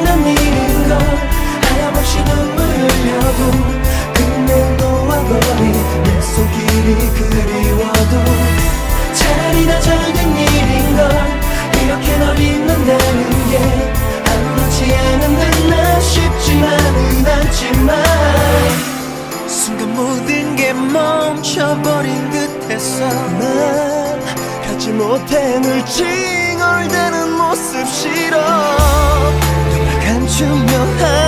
지난 일인 걸 하염없이 눈물 흘려도 그는 너와 거리 내 손길이 그리워도 차라리나 작은 일인 걸 이렇게 널 잊는다는 게 아무렇지 않은데 난 쉽지만은 않지만 순간 모든 게 멈춰버린 듯해서 난 하지 못해 늘 찡얼대는 모습 싫어. 주면